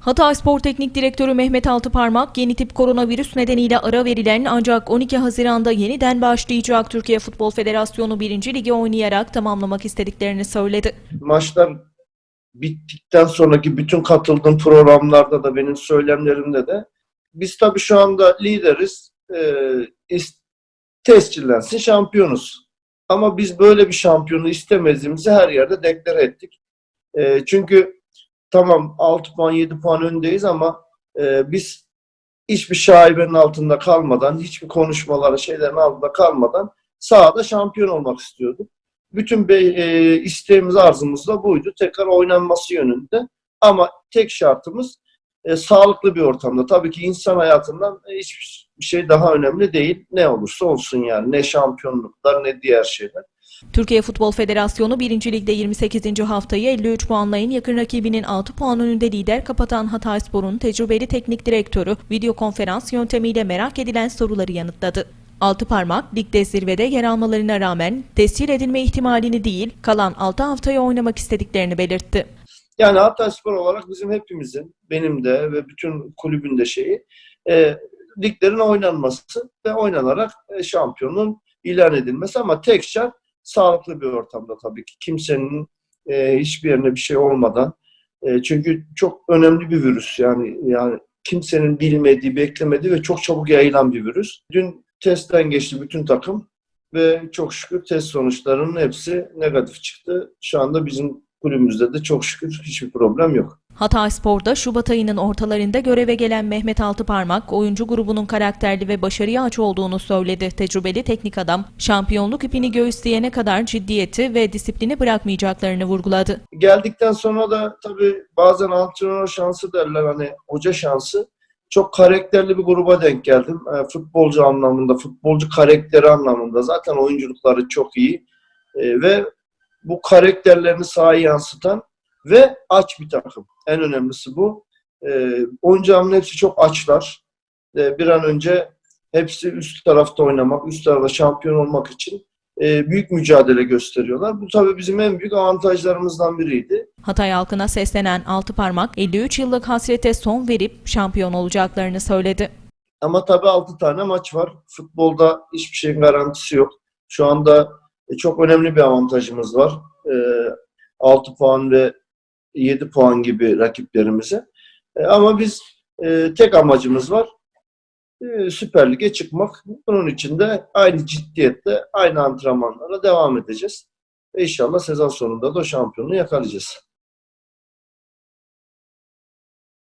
Hatay Spor Teknik Direktörü Mehmet Altıparmak, yeni tip koronavirüs nedeniyle ara verilen ancak 12 Haziran'da yeniden başlayacak Türkiye Futbol Federasyonu 1. Ligi oynayarak tamamlamak istediklerini söyledi. maçlar bittikten sonraki bütün katıldığım programlarda da benim söylemlerimde de biz tabii şu anda lideriz. İs- tescillensin şampiyonuz. Ama biz böyle bir şampiyonu istemediğimizi her yerde deklare ettik. Ee, çünkü tamam 6 puan 7 puan öndeyiz ama e, biz hiçbir şaibenin altında kalmadan, hiçbir konuşmaları şeylerin altında kalmadan sahada şampiyon olmak istiyorduk. Bütün be, e, isteğimiz, arzumuz da buydu. Tekrar oynanması yönünde. Ama tek şartımız e, sağlıklı bir ortamda. Tabii ki insan hayatından e, hiçbir şey daha önemli değil. Ne olursa olsun yani. Ne şampiyonluklar ne diğer şeyler. Türkiye Futbol Federasyonu 1. Ligde 28. haftayı 53 puanla en yakın rakibinin 6 puan önünde lider kapatan Hatay Spor'un tecrübeli teknik direktörü video konferans yöntemiyle merak edilen soruları yanıtladı. Altı parmak ligde zirvede yer almalarına rağmen tescil edilme ihtimalini değil, kalan 6 haftayı oynamak istediklerini belirtti. Yani Hatay Spor olarak bizim hepimizin, benim de ve bütün kulübün de şeyi e, liglerin oynanması ve oynanarak e, şampiyonun ilan edilmesi ama tek şart sağlıklı bir ortamda tabii ki. Kimsenin e, hiçbir yerine bir şey olmadan e, çünkü çok önemli bir virüs yani yani kimsenin bilmediği, beklemediği ve çok çabuk yayılan bir virüs. Dün testten geçti bütün takım ve çok şükür test sonuçlarının hepsi negatif çıktı. Şu anda bizim kulübümüzde de çok şükür hiçbir problem yok. Hatay Spor'da Şubat ayının ortalarında göreve gelen Mehmet Altıparmak, oyuncu grubunun karakterli ve başarıya aç olduğunu söyledi. Tecrübeli teknik adam, şampiyonluk ipini göğüsleyene kadar ciddiyeti ve disiplini bırakmayacaklarını vurguladı. Geldikten sonra da tabii bazen antrenör şansı derler hani hoca şansı. Çok karakterli bir gruba denk geldim. E, futbolcu anlamında, futbolcu karakteri anlamında. Zaten oyunculukları çok iyi. E, ve bu karakterlerini sahaya yansıtan ve aç bir takım. En önemlisi bu. E, oyuncuların hepsi çok açlar. E, bir an önce hepsi üst tarafta oynamak, üst tarafta şampiyon olmak için e, büyük mücadele gösteriyorlar. Bu tabii bizim en büyük avantajlarımızdan biriydi. Hatay halkına seslenen Altıparmak, 53 yıllık hasrete son verip şampiyon olacaklarını söyledi. Ama tabii 6 tane maç var. Futbolda hiçbir şeyin garantisi yok. Şu anda e, çok önemli bir avantajımız var. E, 6 puan ve 7 puan gibi rakiplerimize. E, ama biz e, tek amacımız var. E, Süper Lig'e çıkmak. Bunun için de aynı ciddiyetle, aynı antrenmanlara devam edeceğiz. Ve inşallah sezon sonunda da şampiyonluğu yakalayacağız.